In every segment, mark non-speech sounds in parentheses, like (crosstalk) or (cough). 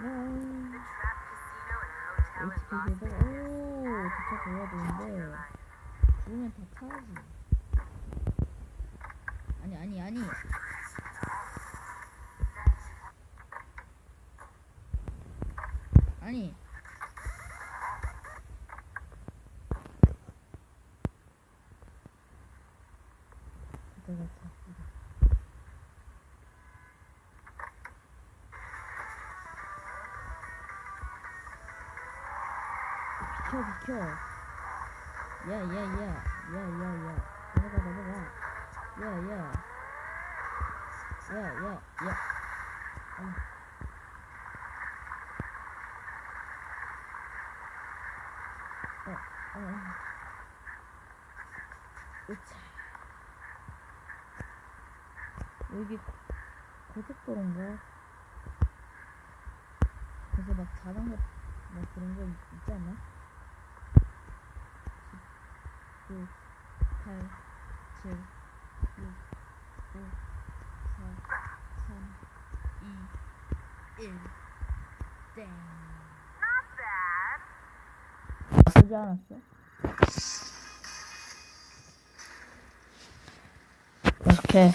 HP에서 오 도착해야 되는데 죽으면 다 차야지. 아니 아니 아니. 아니. 내가 자. 비켜 비켜 야야야 야야야 넘어가 넘어가 야야 야야야 아. 어, 어. 으차. 여기 고속도로인가? 그래서 막 자전거 막 그런 거 있- 있지 않나? 9, 8, 7, 6, 5, 4, 3, 2, 1, 땡. 나쁘지 않았어? 이렇게.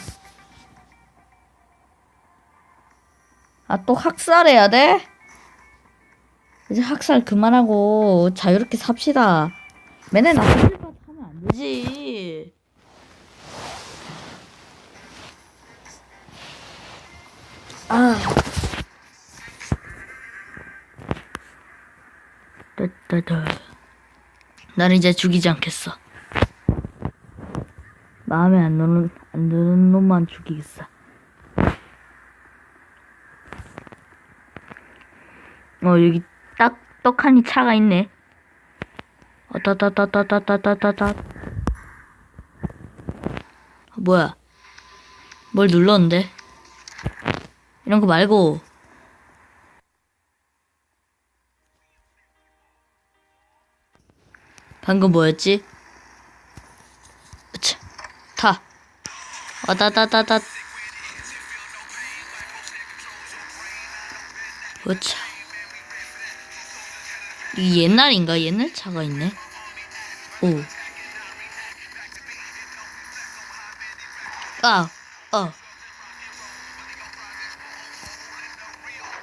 아, 또 학살해야 돼? 이제 학살 그만하고 자유롭게 삽시다. 맨날 나쁜 짓 따따따. 나는 이제 죽이지 않겠어. 마음에 안 드는 안 드는 놈만 죽이겠어. 어 여기 딱 떡하니 차가 있네. 어, 따따따따따따따따. 뭐야? 뭘 눌렀는데? 이런 거 말고. 방금 뭐였지? 으차, 타. 와다다다다. 으차. 이 옛날인가? 옛날 차가 있네. 오. 아, 어.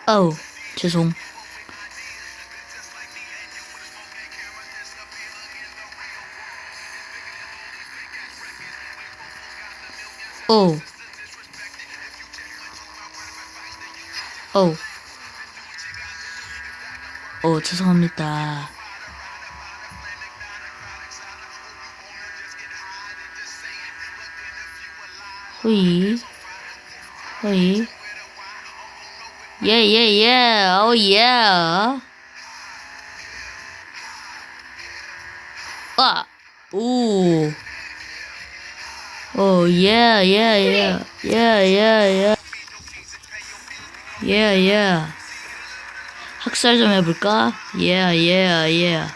아우, 죄송. 오. 오. 오, 죄송합니다. 호이. 호이. 예, 예, 예. 오, 예. 아. 오. Oh yeah, yeah, yeah, yeah, yeah, yeah, yeah, yeah. 학살 좀 해볼까? Yeah, yeah, yeah.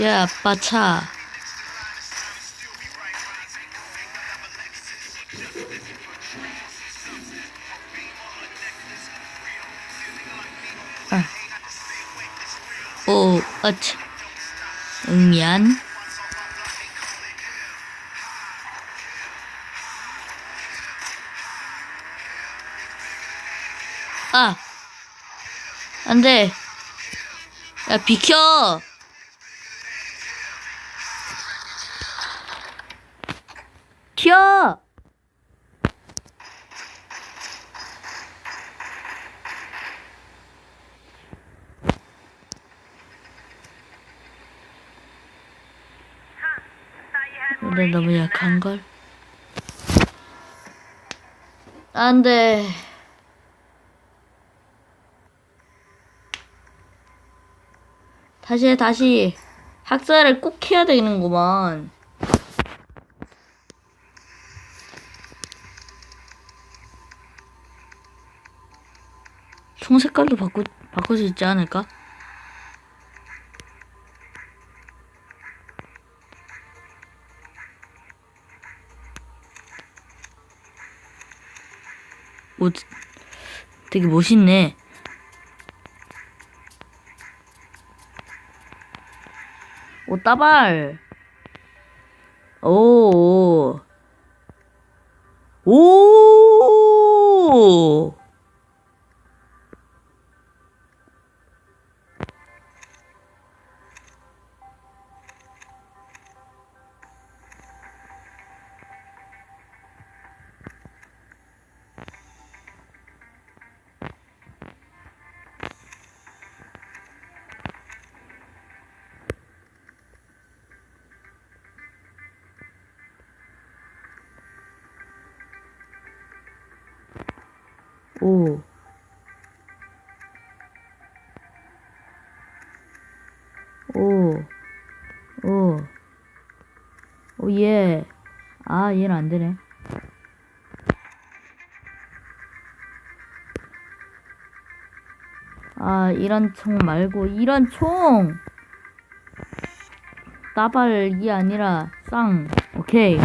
야, 아빠 차. 어차. 응, 미안. 아. 안 돼. 야, 비켜! 튀어! 근데 너무 약한걸? 안 돼. 다시 해, 다시. 학살을 꼭 해야 되는구만. 총 색깔도 바꾸, 바꿀 수 있지 않을까? 오, 되게 멋있네. 오, 따발. 오. 오. 오. 오. 오. 오, 예. 아, 얘는 안 되네. 아, 이런 총 말고, 이런 총! 따발이 아니라, 쌍. 오케이.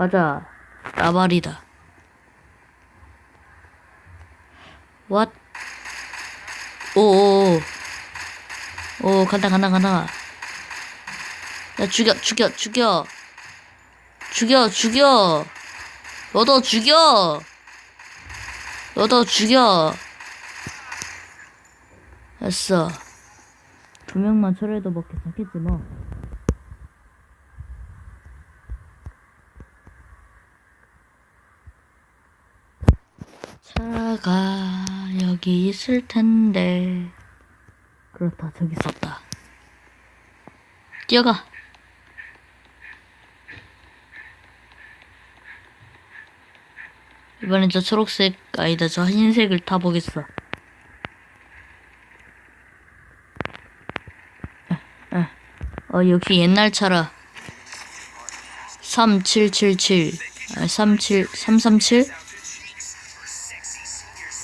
가자. 따발이다. What? 오오오. 오, 간다, 간다, 간다. 야, 죽여, 죽여, 죽여. 죽여, 죽여. 너도 죽여. 너도 죽여. 됐어. 두 명만 처리해도 뭐 괜찮겠지 뭐. 차가 여기 있을 텐데. 그렇다, 저기 있었다. 뛰어가. 이번엔 저 초록색, 아니다, 저 흰색을 타보겠어. 어, 역시 옛날 차라. 3777. 아, 37, 337?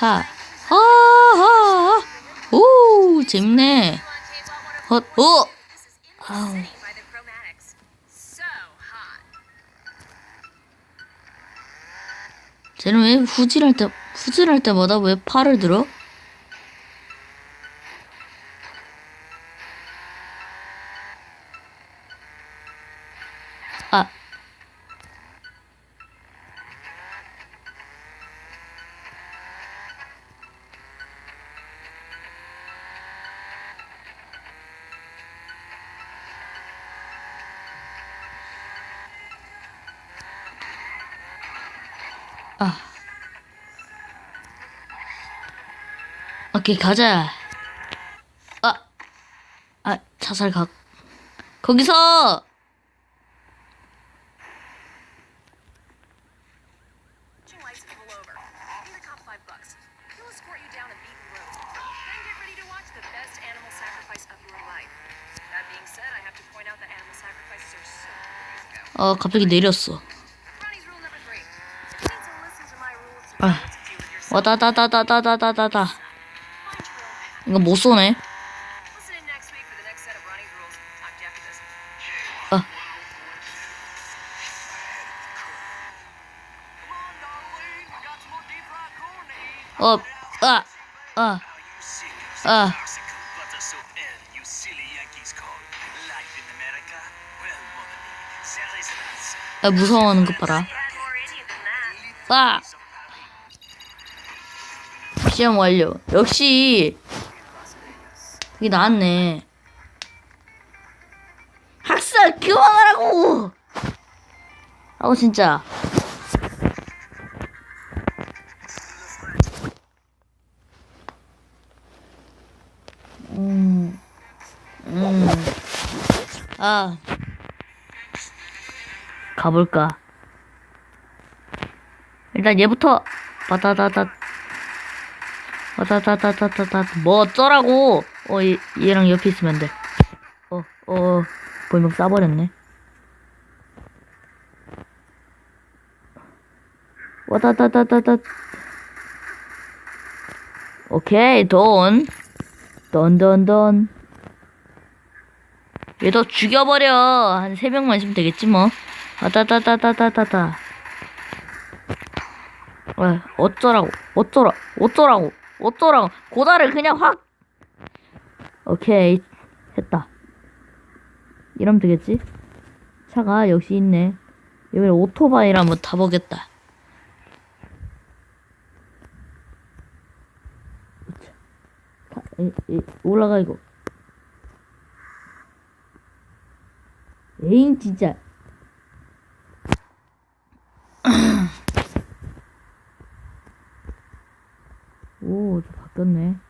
하. 하하. 오, 재밌네. 헛, 오! 아우. 쟤는 왜 후진할 때, 후진할 때마다 왜 팔을 들어? 오케이, 가자. 아. 아, 자살 각. 거기서! 어, 갑자기 내렸어. 아. 와다다다다다다다다. 이거 못 쏘네. 아. 어, 아, 아, 아. 아, 무서워하는 것 봐라. 아! 시험 완료. 역시 이게 나왔네. 학살 교환하라고. 아우 진짜. 음. 음. 아. 가볼까. 일단 얘부터 바다다다 바다다다다다다 뭐 어쩌라고 어 얘, 얘랑 옆에 있으면 돼. 어, 어, 볼목 싸버렸네. 와다다다다다. 오케이, 돈. 돈. 얘도 죽여버려. 한 세 명만 있으면 되겠지, 뭐. 와다다다다다다다. 왜, 어쩌라고, 어쩌라, 어쩌라고, 어쩌라고. 고다를 그냥 확. 오케이, 했다. 이러면 되겠지? 차가 역시 있네. 여기 오토바이를 한번 타보겠다. 올라가 이거. 에잉 진짜. (clears throat) 오, 저 바뀌었네.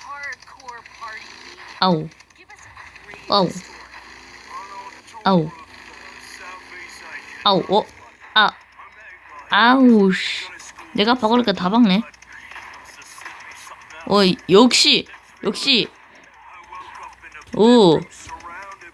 아우, 아우, 아우, uh, 아우, 어, 아, 아우, 씨. 내가 박으니까 다 박네. 어, 역시, 역시. 오, bedroom surrounded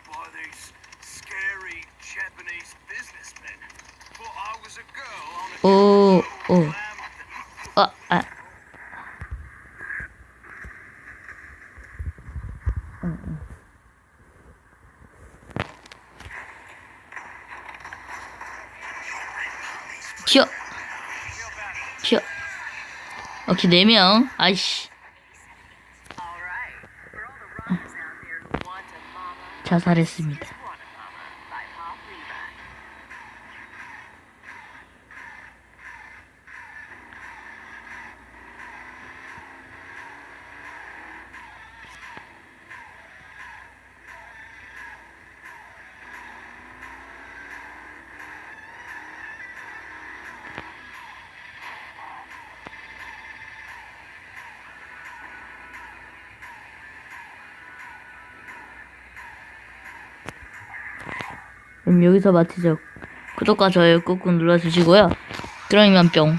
튀어. 튀어. 오케이, 네 명. 아이씨. 자살했습니다. 그럼 여기서 마치죠. 구독과 좋아요 꾹꾹 눌러주시고요. 이만 뿅.